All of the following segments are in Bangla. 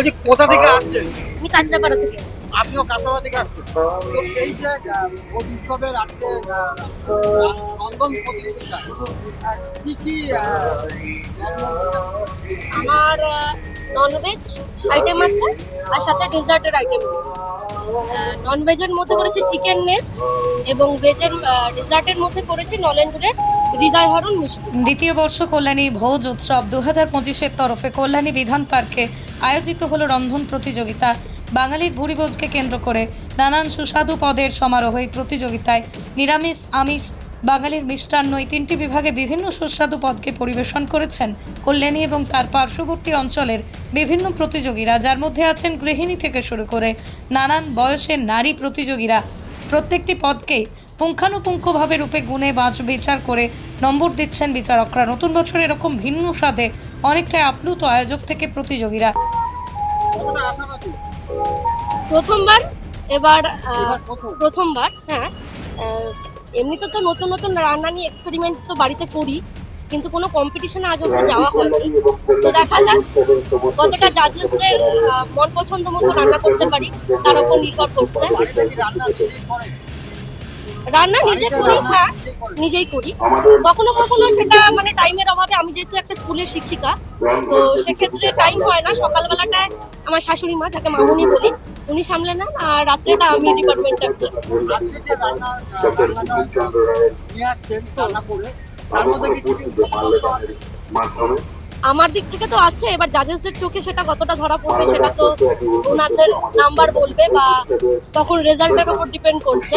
বলছি কোথা থেকে আসছেন? আমি কাঁচরাপাড়া থেকে এসেছি আপনিও কাঁচাপাড়া থেকে আসছেন? তো এই যে ভোট উৎসবের আজকে নন্দন প্রতিযোগিতা কি কি আমার ননভেজ আইটেম আছে আর সাথে ডেজার্টের আইটেম আছে ননভেজের মধ্যে করেছি চিকেন নেস্ট এবং ভেজের ডেজার্টের মধ্যে করেছি নলেনগুড়ের হৃদয় দ্বিতীয় বর্ষ কল্যাণী ভোজ উৎসব দু হাজার পঁচিশের তরফে কল্যাণী বিধান পার্কে আয়োজিত হলো রন্ধন প্রতিযোগিতা। বাঙালির ভুরিভোজকে কেন্দ্র করে নানান সুস্বাদু পদের সমারোহ প্রতিযোগিতায় নিরামিষ, আমিষ, বাঙালির মিষ্টান্ন এই তিনটি বিভাগে বিভিন্ন সুস্বাদু পদকে পরিবেশন করেছেন কল্যাণী এবং তার পার্শ্ববর্তী অঞ্চলের বিভিন্ন প্রতিযোগীরা, যার মধ্যে আছেন গৃহিণী থেকে শুরু করে নানান বয়সের নারী প্রতিযোগীরা। প্রত্যেকটি পদকে পুঙ্খানুপুঙ্খভাবে রূপে গুণে বাজ বিচার করে নম্বর দিচ্ছেন বিচারকরা। নতুন বছর এরকম ভিন্ন স্বাদে অনেকটাই আপ্লুত আয়োজক থেকে প্রতিযোগীরা। প্রথমবার এবার প্রথম। প্রথমবার হ্যাঁ এমনিতে তো নতুন নতুন রান্না নিয়ে এক্সপেরিমেন্ট তো বাড়িতে করি। কিন্তু কোনো কম্পিটিশনে আজ অব্দি যাওয়া হয়নি। তো দেখা যাক কতটা জাজেসদের মন পছন্দ মতো রান্না করতে পারি, তার উপর নির্ভর করছে। রান্না নিজে করি হ্যাঁ নিজেই নিজেই করি। কখনো কখনো সেটা মানে টাইমের অভাবে, আমি যেহেতু একটা স্কুলের শিক্ষিকা, তো সেক্ষেত্রে টাইম হয় না। সকালবেলাটায় আমার শাশুড়ি মা, যাকে মামুনি বলি, উনি সামলে নেন, আর রাত্রেটা আমি ডিপার্টমেন্টটা তার মধ্যে? আমার দিক থেকে তো আছে এবার জাজেসদের চোখে সেটা কতটা ধরা পড়বে সেটা তো ওনাদের নাম্বার বলবে বা তখন রেজাল্টের উপর ডিপেন্ড করছে।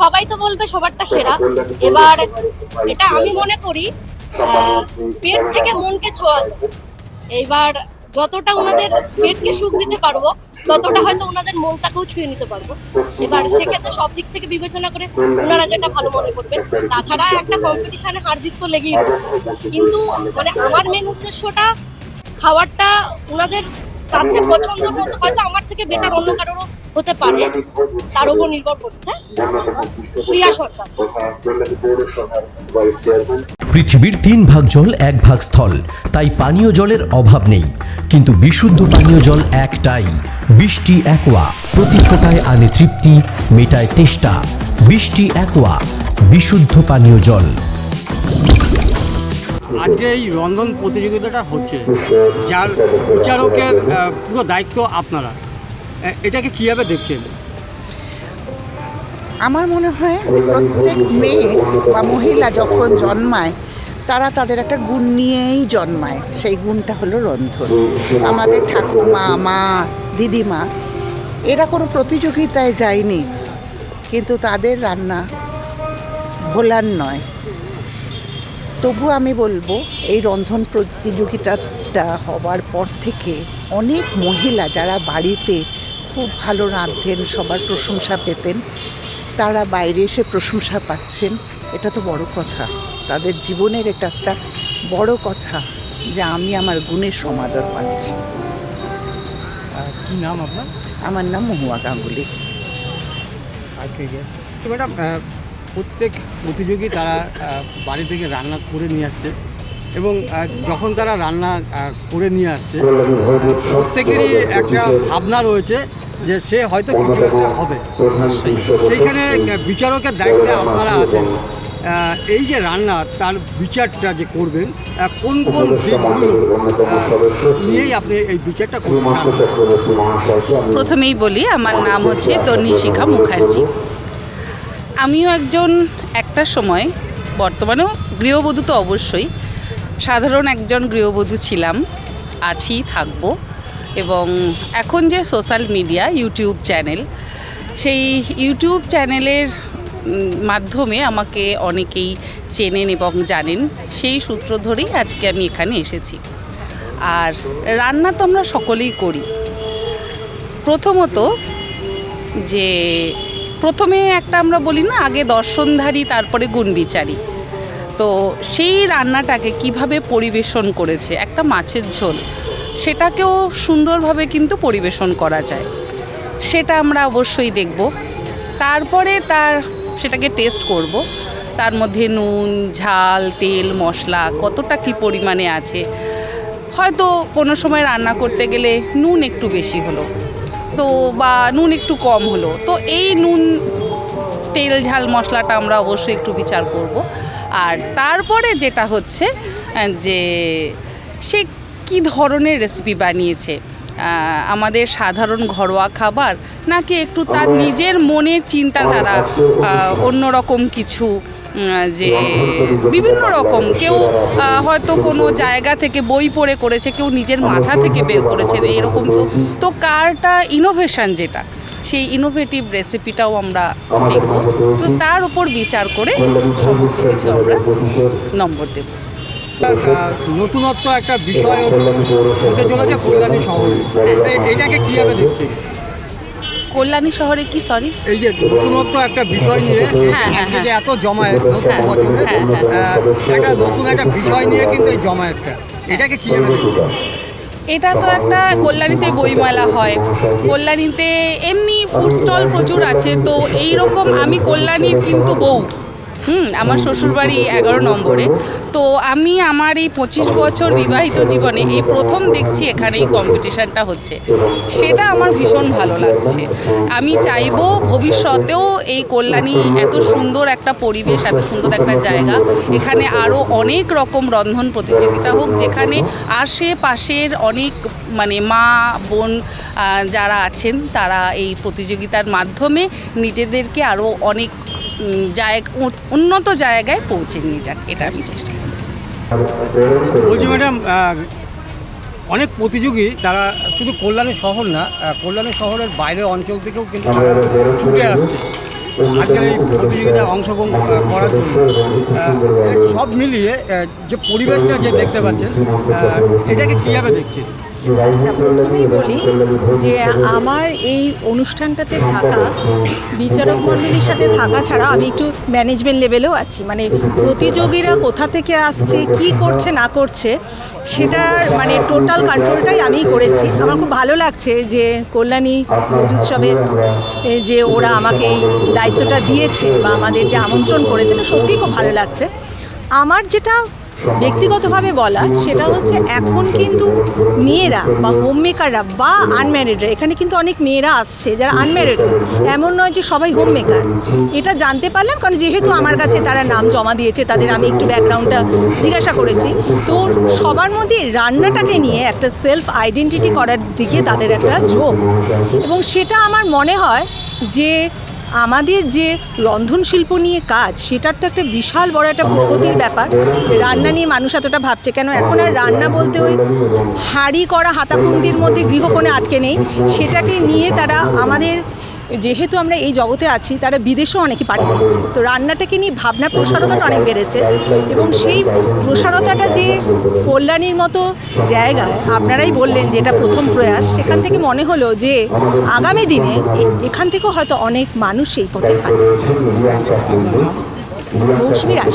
সবাই তো বলবে সবারটা সেরা। এবার এটা আমি মনে করি পেট থেকে মনকে ছোঁয়া। যায়। এইবার যতটা ওনাদের পেটকে সুখ দিতে পারব ততটা হয়তো ওনাদের মনটাকেও ছুঁয়ে নিতে পারব। এবার সেক্ষেত্রে সব দিক থেকে বিবেচনা করে ওনারা যেটা ভালো মনে করবেন। তাছাড়া একটা কম্পিটিশনে হার জিত তো লেগেই রয়েছে। কিন্তু মানে আমার মেন উদ্দেশ্যটা খাবারটা ওনাদের কাছে পছন্দের মতো হয়তো আমার থেকে বেটার অন্য কারোরও হতে পারে। তার উপর নির্ভর করছে প্রিয়া সরকার। পৃথিবীর তিন ভাগ জল, এক ভাগ স্থল। তাই পানীয় জলের অভাব নেই। কিন্তু বিশুদ্ধ পানীয় জল একটাই। বৃষ্টি একোয়া, প্রতি ফোটায় আনে তৃপ্তি, মেটায় তেষ্টা। বৃষ্টি একোয়া, বিশুদ্ধ পানীয় জল। আজকে এই রন্ধন প্রতিযোগিতাটা হচ্ছে, যার বিচারকের পুরো দায়িত্ব আপনারা। এটাকে কীভাবে দেখছেন? আমার মনে হয় প্রত্যেক মেয়ে বা মহিলা যখন জন্মায়, তারা তাদের একটা গুণ নিয়েই জন্মায়। সেই গুণটা হলো রন্ধন। আমাদের ঠাকুমা মা, দিদিমা, এরা কোনো প্রতিযোগিতায় যায়নি, কিন্তু তাদের রান্না ভোলার নয়। তবু আমি বলব, এই রন্ধন প্রতিযোগিতাটা হবার পর থেকে অনেক মহিলা যারা বাড়িতে খুব ভালো রাঁধতেন, সবার প্রশংসা পেতেন তারা বাইরে এসে প্রশংসা পাচ্ছেন এটা তো বড় কথা। তাদের জীবনের এটা একটা বড় কথা যে আমি আমার গুণের সমাদর পাচ্ছি। কী নাম আপনার? আমার নাম মহুয়া গাঙ্গুলি। তো ম্যাডাম প্রত্যেক প্রতিযোগী তারা বাড়ি থেকে রান্না করে নিয়ে আসছে এবং যখন তারা রান্না করে নিয়ে আসছে প্রত্যেকেরই একটা ভাবনা রয়েছে যে সে হয়তো কিছু একটা হবে। সেইখানে বিচারকের দায়িত্বে আপনারা আছেন। এই যে রান্না তার বিচারটা যে করবেন কোন কোন দিকগুলো নিয়েই আপনি এই বিচারটা করবেন প্রথমেই বলি আমার নাম হচ্ছে তন্নিশিখা মুখার্জি। আমিও একজন একটা সময় বর্তমানেও গৃহবধূ তো অবশ্যই সাধারণ একজন গৃহবধূ ছিলাম আছি থাকব। এবং এখন যে সোশ্যাল মিডিয়া, ইউটিউব চ্যানেল, সেই ইউটিউব চ্যানেলের মাধ্যমে আমাকে অনেকেই চেনেন এবং জানেন। সেই সূত্র ধরেই আজকে আমি এখানে এসেছি। আর রান্না তো আমরা সকলেই করি। প্রথমত যে, প্রথমে একটা আমরা বলি না, আগে দর্শনধারী, তারপরে গুণবিচারী। তো সেই রান্নাটাকে কীভাবে পরিবেশন করেছে? একটা মাছের ঝোল। সেটাকেও সুন্দরভাবে কিন্তু পরিবেশন করা যায়। সেটা আমরা অবশ্যই দেখব। তারপরে তার, সেটাকে টেস্ট করব। তার মধ্যে নুন, ঝাল, তেল, মশলা কতটা কি পরিমাণে আছে। হয়তো কোনো সময় রান্না করতে গেলে নুন একটু বেশি হলো। তো বা নুন একটু কম হলো। তো এই নুন, তেল, ঝাল, মশলাটা আমরা অবশ্যই একটু বিচার করব। আর তারপরে যেটা হচ্ছে, যে সে কি ধরনের রেসিপি বানিয়েছে? আমাদের সাধারণ ঘরোয়া খাবার নাকি একটু তার নিজের মনের চিন্তাধারা আহ, অন্যরকম কিছু যে বিভিন্ন রকম কেউ হয়তো কোনো জায়গা থেকে বই পড়ে করেছে কেউ নিজের মাথা থেকে বের করেছে এরকম তো। তো কারটা ইনোভেশন যেটা সেই ইনোভেটিভ রেসিপিটাও আমরা দেখব। তো তার উপর বিচার করে সমস্ত কিছু আমরা নম্বর দেব। নতুনত্ব একটা বিষয় হতে চলেছে কল্যাণী শহরে। এটাকে কীভাবে দেখছেন কল্যাণী শহরে কি? সরি এই যে নতুনত্ব একটা বিষয় নিয়ে হ্যাঁ, হ্যাঁ, এই যে এত জমায়েত নতুন হ্যাঁ, বছরে হ্যাঁ, হ্যাঁ। একটা নতুন একটা বিষয় নিয়ে কিন্তু এই জমায়েতটা। এটাকে কীভাবে দেখছেন এটা তো একটা কল্যাণীতে বইমেলা হয়। কল্যাণীতে এমনি ফুড স্টল প্রচুর আছে তো এই রকম আমি কল্যাণীর কিন্তু বউ। হুম আমার শ্বশুরবাড়ি এগারো নম্বরে। তো আমি আমার এই পঁচিশ বছর বিবাহিত জীবনে এই প্রথম দেখছি এখানে এই কম্পিটিশানটা হচ্ছে। সেটা আমার ভীষণ ভালো লাগছে। আমি চাইব ভবিষ্যতেও এই কল্যাণী এত সুন্দর একটা পরিবেশ এত সুন্দর একটা জায়গা এখানে আরও অনেক রকম রন্ধন প্রতিযোগিতা হোক যেখানে আশেপাশের অনেক মানে মা বোন যারা আছেন তারা এই প্রতিযোগিতার মাধ্যমে নিজেদেরকে আরও অনেক জায়গা উন্নত জায়গায় পৌঁছে নিয়ে যাক, এটা আমি চেষ্টা করি বলছি ম্যাডাম অনেক প্রতিযোগী, তারা শুধু কল্যাণী শহর না কল্যাণী শহরের বাইরের অঞ্চল থেকেও কিন্তু ছুটে আসছে। আজকের এই প্রতিযোগিতায় অংশগ্রহণ করার জন্য সব মিলিয়ে যে পরিবেশটা যে দেখতে পাচ্ছেন এটাকে কীভাবে দেখছেন? আচ্ছা প্রথমেই বলি যে আমার এই অনুষ্ঠানটাতে থাকা বিচারক মণ্ডলীর সাথে থাকা ছাড়া আমি একটু ম্যানেজমেন্ট লেভেলেও আছি। মানে প্রতিযোগীরা কোথা থেকে আসছে কি করছে না করছে সেটার মানে টোটাল কন্ট্রোলটাই আমিই করেছি। আমার খুব ভালো লাগছে যে কল্যাণী মজুৎসবের যে ওরা আমাকে এই দায়িত্বটা দিয়েছে বা আমাদের যে আমন্ত্রণ করেছে এটা সত্যিই খুব ভালো লাগছে। আমার যেটা ব্যক্তিগতভাবে বলা, সেটা হচ্ছে এখন কিন্তু মেয়েরা বা হোম মেকাররা বা আনম্যারিডরা এখানে কিন্তু অনেক মেয়েরা আসছে যারা আনম্যারিড এমন নয় যে সবাই হোম মেকার এটা জানতে পারলাম কারণ যেহেতু আমার কাছে তারা নাম জমা দিয়েছে, তাদের আমি একটু ব্যাকগ্রাউন্ডটা জিজ্ঞাসা করেছি। তো সবার মধ্যে রান্নাটাকে নিয়ে একটা সেলফ আইডেন্টিটি করার দিকে তাদের একটা ঝোঁক। এবং সেটা আমার মনে হয় যে আমাদের যে রন্ধন শিল্প নিয়ে কাজ, সেটার তো একটা বিশাল বড় একটা প্রগতির ব্যাপার। রান্না নিয়ে মানুষ এতটা ভাবছে কেন? এখন আর রান্না বলতে ওই হাঁড়ি করা হাতাকুন্দির মধ্যে গৃহকোণে আটকে নেই। সেটাকে নিয়ে তারা আমাদের যেহেতু আমরা এই জগতে আছি, তারা বিদেশেও অনেকে পাড়ি দিচ্ছে। তো রান্নাটাকে নিয়ে ভাবনার প্রসারতাটা অনেক বেড়েছে এবং সেই প্রসারতাটা যে কল্যাণীর মতো জায়গায় আপনারাই বললেন যে এটা প্রথম প্রয়াস, সেখান থেকে মনে হলো যে আগামী দিনে এখান থেকেও হয়তো অনেক মানুষ এই পথে হাঁটবে মৌসুমী রাস